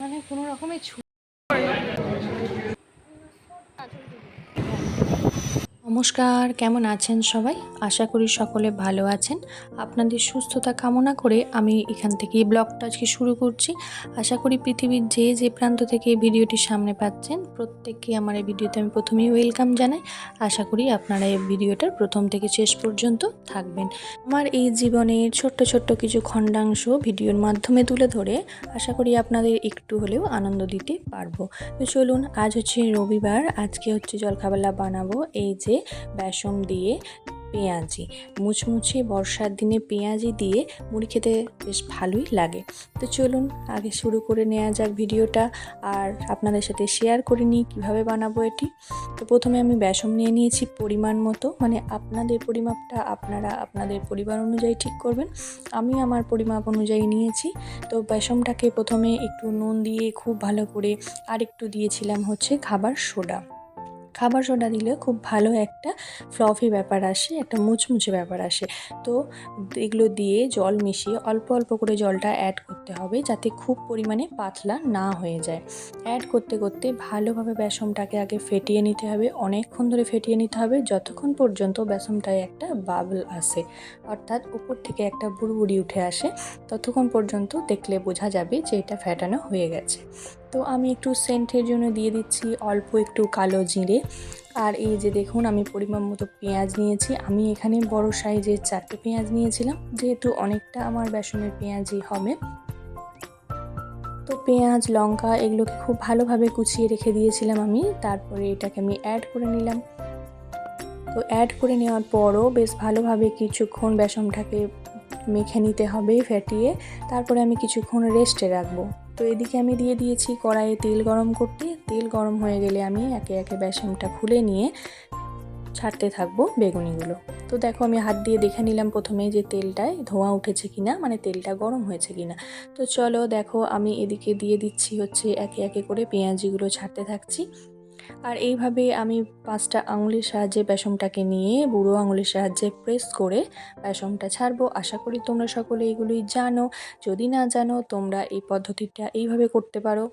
মানে কোনো রকমের নমস্কার, কেমন আছেন সবাই? আশা করি সকলে ভালো আছেন। আপনাদের সুস্থতা কামনা করে আমি এখান থেকে এই ব্লগটা আজকে শুরু করছি। আশা করি পৃথিবীর যে যে প্রান্ত থেকে এই ভিডিওটি সামনে পাচ্ছেন, প্রত্যেককে আমার এই ভিডিওতে আমি প্রথমেই ওয়েলকাম জানাই। আশা করি আপনারা এই ভিডিওটার প্রথম থেকে শেষ পর্যন্ত থাকবেন। আমার এই জীবনের ছোট্ট ছোট্ট কিছু খণ্ডাংশ ভিডিওর মাধ্যমে তুলে ধরে আশা করি আপনাদের একটু হলেও আনন্দ দিতে পারব। তো চলুন, আজ হচ্ছে রবিবার, আজকে হচ্ছে জলখাবারলা বানাবো। এই যে বেসম দিয়ে পেঁয়াজি। মুচমুচে বর্ষার দিনে পেঁয়াজি দিয়ে মুড়ি খেতে বেশ ভালোই লাগে। তো চলুন আগে শুরু করে নেওয়া যাক ভিডিওটা আর আপনাদের সাথে শেয়ার করে নিই কীভাবে বানাবো এটি। তো প্রথমে আমি বেসম নিয়ে নিয়েছি পরিমাণ মতো মানে আপনাদের পরিমাপটা আপনারা আপনাদের পরিবার অনুযায়ী ঠিক করবেন। আমি আমার পরিমাপ অনুযায়ী নিয়েছি। তো বেসমটাকে প্রথমে একটু নুন দিয়ে খুব ভালো করে আর একটু দিয়েছিলাম হচ্ছে খাবার সোডা। খাবার সোডা দিলে খুব ভালো একটা ফ্লফি ব্যাপার আসে, একটা মুচমুচে ব্যাপার আসে। তো এগুলো দিয়ে জল মিশিয়ে অল্প অল্প করে জলটা অ্যাড করতে হবে যাতে খুব পরিমাণে পাতলা না হয়ে যায়। অ্যাড করতে করতে ভালোভাবে বেসমটাকে আগে ফেটিয়ে নিতে হবে, অনেকক্ষণ ধরে ফেটিয়ে নিতে হবে, যতক্ষণ পর্যন্ত বেসমটায় একটা বাবল আসে, অর্থাৎ উপর থেকে একটা বুড়বুড়ি উঠে আসে, ততক্ষণ পর্যন্ত দেখলে বোঝা যাবে যে এটা ফেটানো হয়ে গেছে। তো আমি একটু সেন্টের জন্য দিয়ে দিচ্ছি অল্প একটু কালো জিরে। আর এই যে দেখুন, আমি পরিমাণ মতো পেঁয়াজ নিয়েছি। আমি এখানে বড় সাইজের চারটে পেঁয়াজ নিয়েছিলাম, যেহেতু অনেকটা আমার বেসনের পেঁয়াজই হবে। তো পেঁয়াজ, লঙ্কা এগুলোকে খুব ভালোভাবে কুচিয়ে রেখে দিয়েছিলাম আমি। তারপরে এটাকে আমি অ্যাড করে নিলাম। তো অ্যাড করে নেওয়ার পরও বেশ ভালোভাবে কিছুক্ষণ বেসনটাকে মেখে নিতে হবে ফেটিয়ে। তারপরে আমি কিছুক্ষণ রেস্টে রাখব। তো এদিকে আমি দিয়ে দিয়েছি কড়াইয়ে তেল গরম করতে। তেল গরম হয়ে গেলে আমি একে একে বেসনটা খুলে নিয়ে ছাড়তে থাকব বেগুনিগুলো। তো দেখো আমি হাত দিয়ে দেখে নিলাম প্রথমে যে তেলটায় ধোঁয়া উঠেছে কিনা মানে তেলটা গরম হয়েছে কিনা। তো চলো দেখো আমি এদিকে দিয়ে দিচ্ছি হচ্ছে একে একে করে পেঁয়াজিগুলো ছাড়তে থাকছি। আর এইভাবে আমি পাঁচটা আঙুলের সাহায্যে বেসমটাকে নিয়ে, বুড়ো আঙুলের সাহায্যে প্রেস করে বেসমটা ছাড়বো। আশা করি তোমরা সকলে এগুলি জানো। যদি না জানো, তোমরা এই পদ্ধতিটা এইভাবে করতে পারো।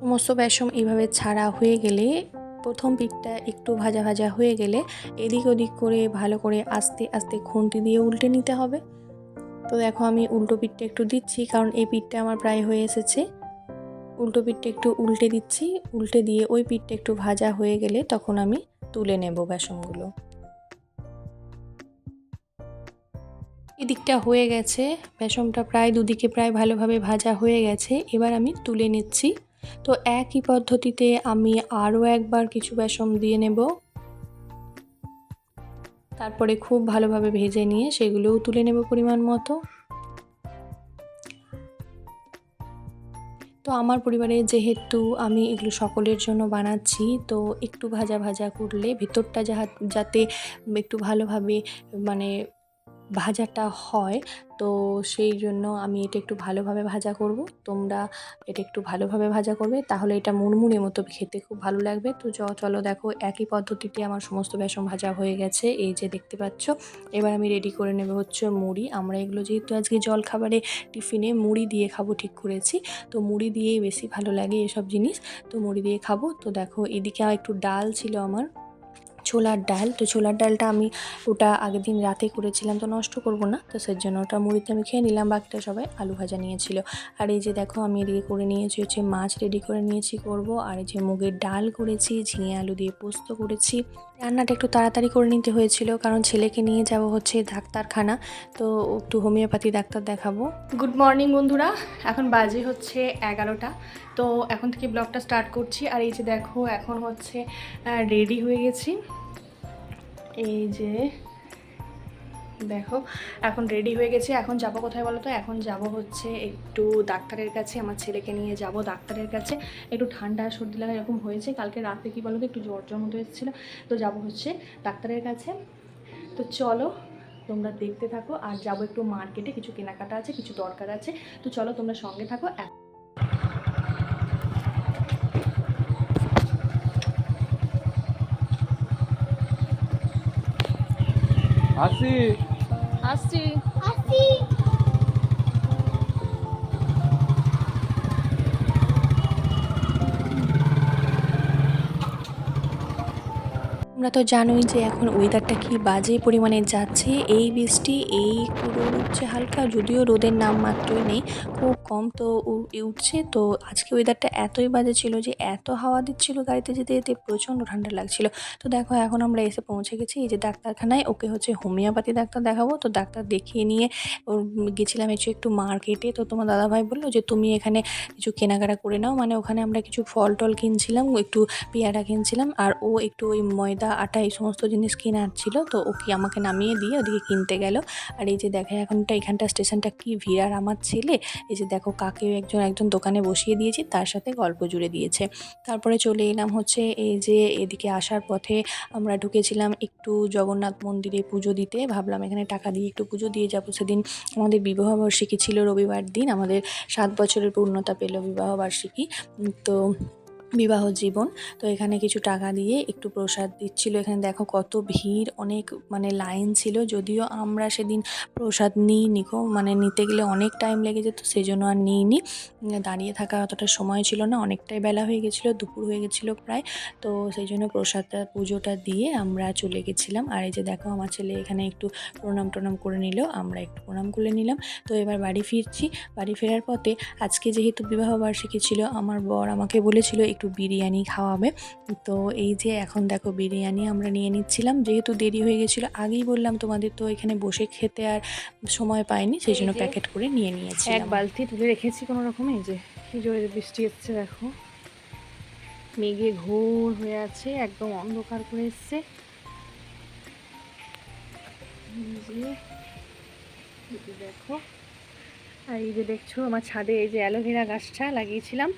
সমস্ত বেসম এইভাবে ছাড়া হয়ে গেলে, প্রথম পিঠটা একটু ভাজা ভাজা হয়ে গেলে, এদিক ওদিক করে ভালো করে আস্তে আস্তে খুন্তি দিয়ে উল্টে নিতে হবে। তো দেখো আমি উল্টো পিঠটা একটু দিচ্ছি, কারণ এই পিঠটা আমার প্রায় হয়ে এসেছে। উল্টো পিঠটা একটু উল্টে দিচ্ছি। উল্টে দিয়ে ওই পিঠটা একটু ভাজা হয়ে গেলে তখন আমি তুলে নেব বেসনগুলো। এদিকটা হয়ে গেছে। বেসনটা প্রায় দুদিকে প্রায় ভালোভাবে ভাজা হয়ে গেছে। এবার আমি তুলে নিচ্ছি। তো একই পদ্ধতিতে আমি আরও একবার কিছু বেসন দিয়ে নেব। তারপরে খুব ভালোভাবে ভেজে নিয়ে সেগুলোও তুলে নেব পরিমাণ মতো। তো আমার পরিবারে যেহেতু আমি এগুলো সকলের জন্য বানাচ্ছি, তো একটু ভাজা ভাজা করলে ভেতরটা যাতে একটু ভালোভাবে মানে ভাজাটা হয়, তো সেই জন্য আমি এটা একটু ভালোভাবে ভাজা করব। তোমরা এটা একটু ভালোভাবে ভাজা করবে, তাহলে এটা মুড়মুড়ে মতো খেতে খুব ভালো লাগবে। তো চলো দেখো, একই পদ্ধতিতে আমার সমস্ত বেসন ভাজা হয়ে গেছে, এই যে দেখতে পাচ্ছ। এবার আমি রেডি করে নেব হচ্ছে মুড়ি। আমরা এগুলো যেহেতু আজকে জল খাবারে টিফিনে মুড়ি দিয়ে খাব ঠিক করেছি, তো মুড়ি দিয়েই বেশি ভালো লাগে এসব জিনিস। তো মুড়ি দিয়ে খাব। তো দেখো, এদিকে একটু ডাল ছিল আমার। ছোলার ডাল। তো ছোলার ডালটা আমি ওটা আগের দিন রাতে করেছিলাম, তো নষ্ট করব না। তো সেই জন্য ওটা মুড়িতে আমি খেয়ে নিলাম, বাকিটা সবাই আলু ভাজা নিয়েছিল। আর এই যে দেখো, আমি এদিকে করে নিয়েছি হচ্ছে মাছ রেডি করে নিয়েছি করব। আর এই যে মুগের ডাল করেছি, ঝিঙে আলু দিয়ে পোস্ত করেছি। রান্নাটা একটু তাড়াতাড়ি করে নিতে হয়েছিল, কারণ ছেলেকে নিয়ে যাব হচ্ছে ডাক্তারখানা। তো একটু হোমিওপ্যাথি ডাক্তার দেখাবো। গুড মর্নিং বন্ধুরা, এখন বাজে হচ্ছে এগারোটা। তো এখন থেকে ব্লগটা স্টার্ট করছি। আর এই যে দেখো, এখন হচ্ছে রেডি হয়ে গেছি। এই যে, দেখো, এখন রেডি হয়ে গেছে। এখন যাব কোথায় বলো তো? এখন যাব হচ্ছে একটু ডাক্তারের কাছে, আমার ছেলেকে নিয়ে যাব ডাক্তারের কাছে। একটু ঠান্ডা, সর্দি লাগা এরকম হয়েছে। কালকে রাতে কি বলো তো, একটু জ্বর জ্বর মতো এসেছিল তো যাব হচ্ছে ডাক্তারের কাছে। তো চলো, তোমরা দেখতে থাকো। আর যাব একটু মার্কেটে কিছু কেনাকাটা আছে, কিছু দরকার আছে। তো চলো, তোমরা সঙ্গে থাকো। আসি। আসছি। তোমরা তো জানোই যে এখন ওয়েদারটা কি বাজে পরিমাণে যাচ্ছে। এই বৃষ্টি, এই রোদ উঠছে হালকা, যদিও রোদের নাম মাত্রই নেই, খুব কম তো উঠছে। তো আজকে ওয়েদারটা এতই বাজে ছিল যে, এত হাওয়া দিচ্ছিল গাড়িতে যেতে যেতে, প্রচণ্ড ঠান্ডা লাগছিল। তো দেখো, এখন আমরা এসে পৌঁছে গেছি, এই যে ডাক্তারখানায়, ওকে হচ্ছে হোমিওপ্যাথি ডাক্তার দেখাবো। তো ডাক্তার দেখিয়ে নিয়ে, ওর গেছিলাম একটু একটু মার্কেটে তো তোমার দাদাভাই বলল যে, তুমি এখানে কিছু কেনাকাটা করে নাও। মানে ওখানে আমরা কিছু ফল টল কিনছিলাম, একটু পেয়ারা কিনছিলাম। আর ও একটু ওই ময়দা আটা এই সমস্ত জিনিস কেনার ছিল তো ও কি আমাকে নামিয়ে দিয়ে ওদিকে কিনতে গেল। আর এই যে দেখে এখনটা এখানটা স্টেশনটা কি ভিড় আর আমার ছেলে। এই যে দেখো কাকে একজন একজন দোকানে বসিয়ে দিয়েছি, তার সাথে গল্প জুড়ে দিয়েছে। তারপরে চলে এলাম হচ্ছে এই যে এদিকে আসার পথে আমরা ঢুকেছিলাম একটু জগন্নাথ মন্দিরে পুজো দিতে। ভাবলাম এখানে টাকা দিয়ে একটু পুজো দিয়ে যাব। সেদিন আমাদের বিবাহবার্ষিকী ছিল রবিবার দিন, আমাদের সাত বছরের পূর্ণতা পেল বিবাহবার্ষিকী তো বিবাহ জীবন। তো এখানে কিছু টাকা দিয়ে একটু প্রসাদ দিচ্ছিল। এখানে দেখো কত ভিড়, অনেক মানে লাইন ছিল। যদিও আমরা সেদিন প্রসাদ নিইনি গো মানে নিতে গেলে অনেক টাইম লেগে যেত সেই জন্য আর নিইনি। দাঁড়িয়ে থাকা অতটা সময় ছিল না, অনেকটাই বেলা হয়ে গেছিল, দুপুর হয়ে গেছিল প্রায়। তো সেই জন্য প্রসাদটা, পুজোটা দিয়ে আমরা চলে গেছিলাম। আর এই যে দেখো, আমার ছেলে এখানে একটু প্রণাম টনাম করে নিল, আমরা একটু প্রণাম করে নিলাম। তো এবার বাড়ি ফিরছি। বাড়ি ফেরার পথে আজকে যেহেতু বিবাহ বার্ষিকী ছিল, আমার বর আমাকে বলেছিল একটু বিরিয়ানি খাওয়াবে। তো এই যে এখন দেখো বিরিয়ানি আমরা নিয়ে নিচ্ছিলাম। যেহেতু দেরি হয়ে গেছিল আগেই বললাম তোমাদের তো এখানে বসে খেতে আর সময় পাইনি সেই জন্য প্যাকেট করে নিয়ে নিয়েছি এক বালতি তুলে রেখেছি কোনো রকমে এই যে কি জোরে বৃষ্টি এসছে দেখো। মেঘে ঘোর হয়ে আছে একদম অন্ধকার করে এসছে। দেখো। আর এই যে দেখছ, আমার ছাদে এই যে অ্যালোভেরা গাছটা লাগিয়েছিলাম।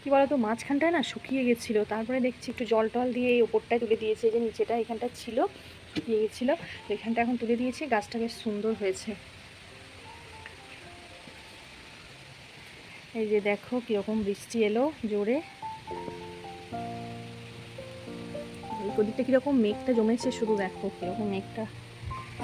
কি বলতো, মাঝখানটায় না শুকিয়ে গেছিল, তারপরে দেখছি একটু জল টল দিয়ে এই ওপরটায় তুলে দিয়েছে যে নিচেটা এখানটা ছিল, শুকিয়ে গেছিল এখানটা এখন তুলে দিয়েছি, গাছটা বেশ সুন্দর হয়েছে। এই যে দেখো, কীরকম বৃষ্টি এলো জোরে। এই প্রদীপটা কীরকম মেঘটা জমেছে, শুধু দেখো, কীরকম মেঘটা।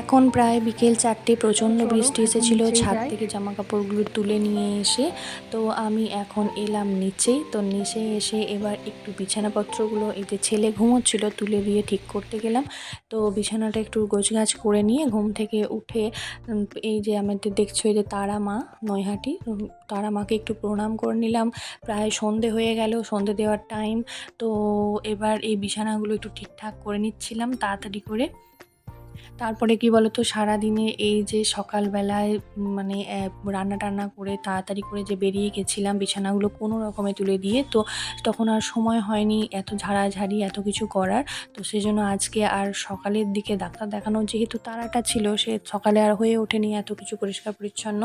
এখন প্রায় বিকেল চারটে প্রচণ্ড বৃষ্টি এসেছিল ছাদ থেকে জামা কাপড়গুলো তুলে নিয়ে এসে তো আমি এখন এলাম নিচেই। তো নিচে এসে এবার একটু বিছানাপত্রগুলো এই যে ছেলে ঘুমোচ্ছিল তুলে দিয়ে ঠিক করতে গেলাম। তো বিছানাটা একটু গোছগাছ করে নিয়ে ঘুম থেকে উঠে এই যে আমাদের দেখছ এই যে তারা মা নৈহাটি তারা মাকে একটু প্রণাম করে নিলাম। প্রায় সন্ধে হয়ে গেল সন্ধে দেওয়ার টাইম। তো এবার এই বিছানাগুলো একটু ঠিকঠাক করে নিচ্ছিলাম তাড়াতাড়ি করে। তারপরে কি বলতো, সারাদিনে এই যে সকালবেলায় মানে রান্না টান্না করে, তাড়াতাড়ি করে যে বেরিয়ে গেছিলাম, বিছানাগুলো কোনো রকমে তুলে দিয়ে, তো তখন আর সময় হয়নি এত ঝাড়াঝাড়ি, এত কিছু করার। তো সেই জন্য আজকে আর সকালের দিকে ডাক্তার দেখানো, যেহেতু তারাটা ছিল, সে সকালে আর হয়ে ওঠেনি এত কিছু পরিষ্কার পরিচ্ছন্ন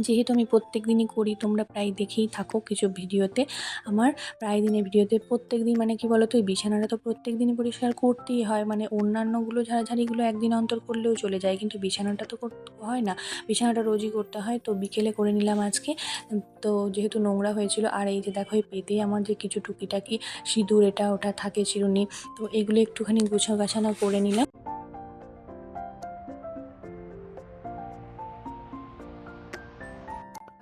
যেহেতু আমি প্রত্যেক দিনই করি, তোমরা প্রায় দেখেই থাকো কিছু ভিডিওতে। আমার প্রায় দিনের ভিডিওতে প্রত্যেক দিন মানে কি বলতো, এই বিছানাটা তো প্রত্যেক দিনই পরিষ্কার করতেই হয়। মানে অন্যান্যগুলো, ঝাড়াঝাড়িগুলো একদিন অন্তর করলেও চলে যায়। কিন্তু বিছানাটা তো হয় না। বিছানাটা রোজই করতে হয়। তো বিকেলে করে নিলাম আজকে। তো যেহেতু নোংরা হয়েছিল, আর এই যে দেখো, এই পেতে আমার যে কিছু টুকিটাকি সিঁদুর, এটা ওটা থাকে চিরুনি। তো এগুলো একটুখানি গুছা গাছানো করে নিলাম।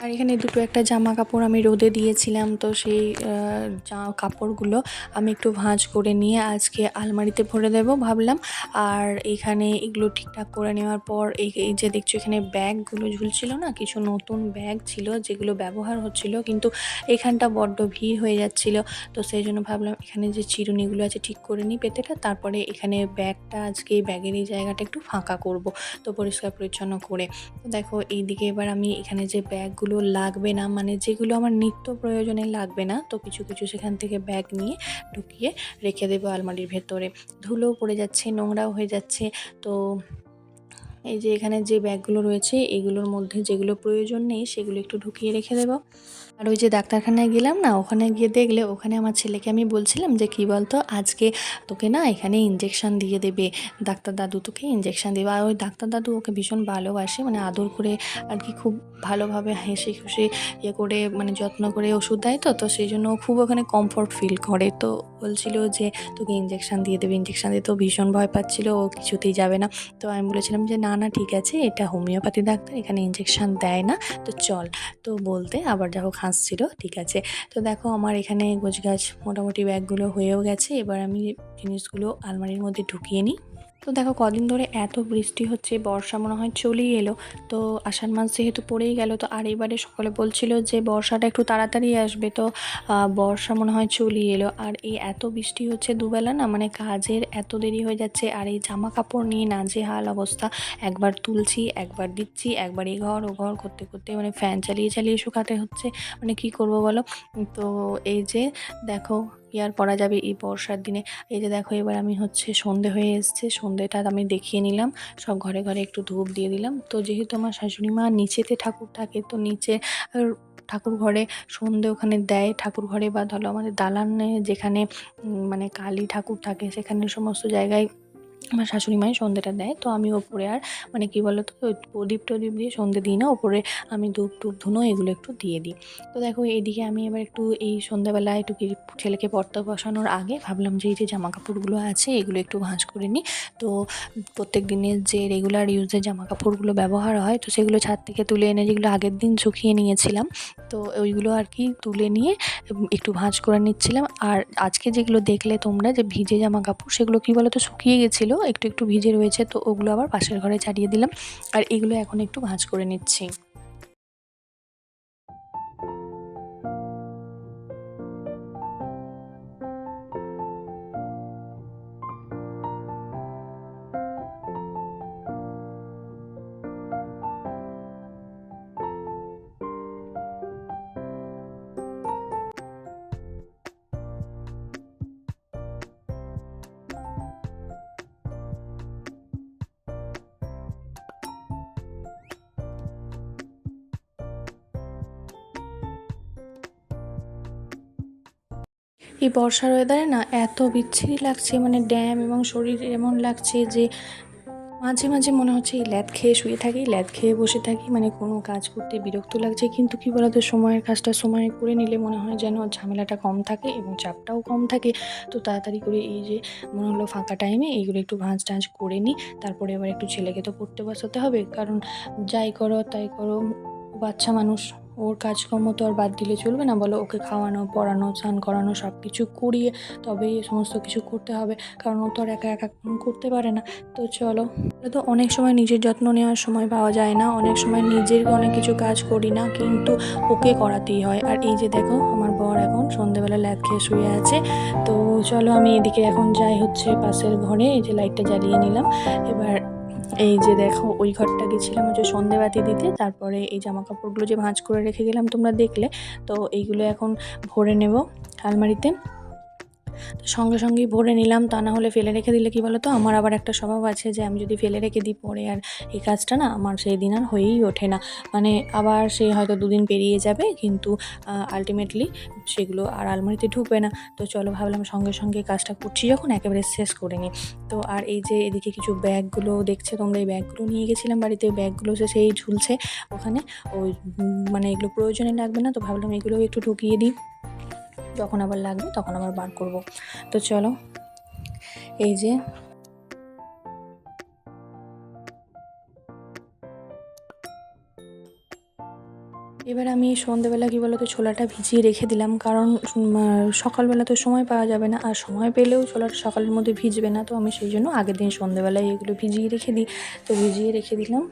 আর এখানে দুটো একটা জামা কাপড় আমি রোদে দিয়েছিলাম, তো সেই কাপড়গুলো আমি একটু ভাঁজ করে নিয়ে আজকে আলমারিতে ভরে দেব ভাবলাম। আর এখানে এগুলো ঠিকঠাক করে নেওয়ার পর এই যে দেখছ এখানে ব্যাগগুলো ঝুলছিল না, কিছু নতুন ব্যাগ ছিল যেগুলো ব্যবহার হচ্ছিল, কিন্তু এখানটা বড্ড ভিড় হয়ে যাচ্ছিল, তো সেই জন্য ভাবলাম এখানে যে চিরুনিগুলো আছে ঠিক করে নিই পেতেটা তারপরে এখানে ব্যাগটা আজকে ব্যাগের এই জায়গাটা একটু ফাঁকা করব, তো পরিষ্কার পরিচ্ছন্ন করে। তো দেখো এইদিকে এবার আমি এখানে যে ব্যাগগুলো লাগবে না মানে যেগুলো আমার নিত্য প্রয়োজনে লাগবে না, তো কিছু কিছু সেখান থেকে ব্যাগ নিয়ে ঢুকিয়ে রেখে দেবো আলমারির ভেতরে। ধুলো পড়ে যাচ্ছে, নোংরাও হয়ে যাচ্ছে, তো এই যে এখানে যে ব্যাগগুলো রয়েছে, এগুলোর মধ্যে যেগুলো প্রয়োজন নেই, সেগুলো একটু ঢুকিয়ে রেখে দেবো। আর ওই যে ডাক্তারখানায় গেলাম না, ওখানে গিয়ে দেখলে ওখানে আমার ছেলেকে আমি বলছিলাম যে, কী বলতো, আজকে তোকে না এখানে ইঞ্জেকশন দিয়ে দেবে, ডাক্তার দাদু তোকে ইঞ্জেকশন দেবে। আর ওই ডাক্তার দাদু ওকে ভীষণ ভালোবাসে মানে আদর করে আর কি খুব ভালোভাবে হেসে খুশি ইয়ে করে মানে যত্ন করে ওষুধ দেয় তো তো সেই জন্য খুব ওখানে কমফর্ট ফিল করে। তো বলছিল যে, তোকে ইঞ্জেকশন দিয়ে দেবে ইঞ্জেকশন দিয়ে। তো ভীষণ ভয় পাচ্ছিল, ও কিছুতেই যাবে না। তো আমি বলেছিলাম যে, না না, ঠিক আছে, এটা হোমিওপ্যাথি ডাক্তার, এখানে ইঞ্জেকশন দেয় না, তো চল। তো বলতে আবার দেখো হাসছিল ঠিক আছে। তো দেখো আমার এখানে গোছগাছ মোটামুটি ব্যাগগুলো হয়েও গেছে, এবার আমি জিনিসগুলো আলমারির মধ্যে ঢুকিয়ে নিই। তো দেখো কদিন ধরে এত বৃষ্টি হচ্ছে, বর্ষা মনে হয় চলেই এলো। তো আষাঢ় মাস যেহেতু পড়েই গেল, তো আর এবারে সকলে বলছিল যে বর্ষাটা একটু তাড়াতাড়ি আসবে, তো বর্ষা মনে হয় চলেই এলো। আর এই এত বৃষ্টি হচ্ছে দুবেলা না মানে কাজের এত দেরি হয়ে যাচ্ছে, আর এই জামা কাপড় নিয়ে নাজেহাল অবস্থা। একবার তুলছি, একবার দিচ্ছি, একবার এই ঘর ও ঘর করতে করতে মানে ফ্যান চালিয়ে চালিয়ে শুকাতে হচ্ছে। মানে কি করব বলো? তো এই যে দেখো কি আর পরা যাবে এই বর্ষার দিনে? এই যে দেখো, এবার আমি হচ্ছে সন্ধে হয়ে এসছে। সন্ধেটা আমি দেখিয়ে নিলাম। সব ঘরে ঘরে একটু ধূপ দিয়ে দিলাম। তো যেহেতু আমার শাশুড়ি মা নিচেতে ঠাকুর থাকে, তো নিচে ঠাকুর ঘরে সন্ধে ওখানে দেয়। ঠাকুর ঘরে বা ধরো আমাদের দালানে যেখানে মানে কালী ঠাকুর থাকে, সেখানে সমস্ত জায়গায় আমার শাশুড়ি মায়ের সন্ধেটা দেয়, তো আমি ওপরে আর মানে কি বলো তো ওই প্রদীপ টদীপ দিয়ে সন্ধে দিই না, ওপরে আমি ধূপ টুপ ধুনো এগুলো একটু দিয়ে দিই। তো দেখো এইদিকে আমি এবার একটু এই সন্ধ্যাবেলায় একটু ছেলেকে পর্দা বসানোর আগে ভাবলাম যে এই যে জামা কাপড়গুলো আছে এগুলো একটু ভাঁজ করে নিই। তো প্রত্যেক দিনের যে রেগুলার ইউজের জামা কাপড়গুলো ব্যবহার হয়, তো সেগুলো ছাদ থেকে তুলে এনে যেগুলো আগের দিন শুকিয়ে নিয়েছিলাম, তো ওইগুলো আর কি তুলে নিয়ে একটু ভাঁজ করে নিচ্ছিলাম। আর আজকে যেগুলো দেখলে তোমরা যে ভিজে জামা কাপড় সেগুলো কী বলো তো শুকিয়ে গেছিল একটু একটু ভিজে রয়েছে, তো ওগুলো আবার পাশের ঘরে ছাড়িয়ে দিলাম। আর এগুলো এখন একটু ভাঁজ করে নিচ্ছি। এই বর্ষার ওয়েদারে না এত বিচ্ছিরি লাগছে মানে ড্যাম এবং শরীর এমন লাগছে যে মাঝে মাঝে মনে হচ্ছে এই ল্যাদ খেয়ে শুয়ে থাকি, ল্যাদ খেয়ে বসে থাকি মানে কোনো কাজ করতে বিরক্ত লাগছে। কিন্তু কি বলতো, সময়ের কাজটা সময়ে করে নিলে মনে হয় যেন ঝামেলাটা কম থাকে এবং চাপটাও কম থাকে। তো তাড়াতাড়ি করে এই যে মনে হলো ফাঁকা টাইমে এইগুলো একটু ভাঁজ টাঁজ করে নিই, তারপরে এবার একটু ছেলেকে তো পড়তে বসাতে হবে। কারণ যাই করো, তাই করো, বাচ্চা মানুষ ওর কাজকর্ম তো আর বাদ দিলে চলবে না। বলো, ওকে খাওয়ানো, পড়ানো, স্নান করানো সব কিছু করিয়ে তবেই সমস্ত কিছু করতে হবে। কারণ ও তো আর একা একা করতে পারে না। তো চলো তো অনেক সময় নিজের যত্ন নেওয়ার সময় পাওয়া যায় না। অনেক সময় নিজের অনেক কিছু কাজ করি না, কিন্তু ওকে করাতেই হয়। আর এই যে দেখো, আমার বর এখন সন্ধেবেলা ল্যাদ খেয়ে শুয়ে আছে। তো চলো আমি এদিকে এখন যাই হচ্ছে পাশের ঘরে। এই যে লাইটটা জ্বালিয়ে নিলাম। এবার এই যে দেখো, ওই ঘরটা গেছিলাম হচ্ছে সন্ধেবাতি দিতে। তারপরে এই জামা কাপড়গুলো যে ভাঁজ করে রেখে গেলাম তোমরা দেখলে। তো এইগুলো এখন ভরে নেব আলমারিতে। সঙ্গে সঙ্গেই ভরে নিলাম, তা না হলে ফেলে রেখে দিলে কি বলো তো আমার আবার একটা স্বভাব আছে যে আমি যদি ফেলে রেখে দিই পরে আর এই কাজটা না আমার সেই দিন আর হয়েই ওঠে না। মানে আবার সে হয়তো দুদিন পেরিয়ে যাবে, কিন্তু আলটিমেটলি সেগুলো আর আলমারিতে ঢুকবে না। তো চলো ভাবলাম সঙ্গে সঙ্গে কাজটা করছি যখন একেবারে শেষ করে নিই। তো আর এই যে এদিকে কিছু ব্যাগগুলো দেখছে তোমরা, এই ব্যাগগুলো নিয়ে গেছিলাম বাড়িতে, ব্যাগগুলো সে সেই ঝুলছে ওখানে, ওই মানে এগুলো প্রয়োজনে লাগবে না, তো ভাবলাম এগুলো একটু ঢুকিয়ে দিই। যখন আবার লাগবে তখন আবার বার করব। তো চলো, এই যে এবার আমি সন্ধেবেলা কী বলতো ছোলাটা ভিজিয়ে রেখে দিলাম, কারণ সকালবেলা তো সময় পাওয়া যাবে না, আর সময় পেলেও ছোলাটা সকালের মধ্যে ভিজবে না, তো আমি সেই জন্য আগের দিন সন্ধ্যেবেলায় এগুলো ভিজিয়ে রেখে দিই। তো ভিজিয়ে রেখে দিলাম।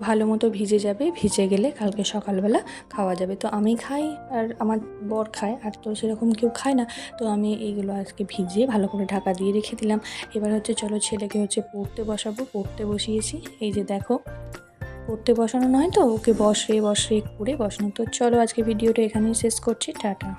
ভালো মতো ভিজে যাবে, ভিজে গেলে কালকে সকালবেলা খাওয়া যাবে। তো আমি খাই আর আমার বর খায়, আর তো সেরকম কেউ খায় না। তো আমি এইগুলো আজকে ভিজিয়ে ভালো করে ঢাকা দিয়ে রেখে দিলাম। এবার হচ্ছে চলো ছেলেকে হচ্ছে পড়তে বসাবো। পড়তে বসিয়েছি। এই যে দেখো, পড়তে বসানো নয় তো, ওকে বসে বসে করে বসানো। তো চলো আজকে ভিডিওটা এখানেই শেষ করছি। টাটা।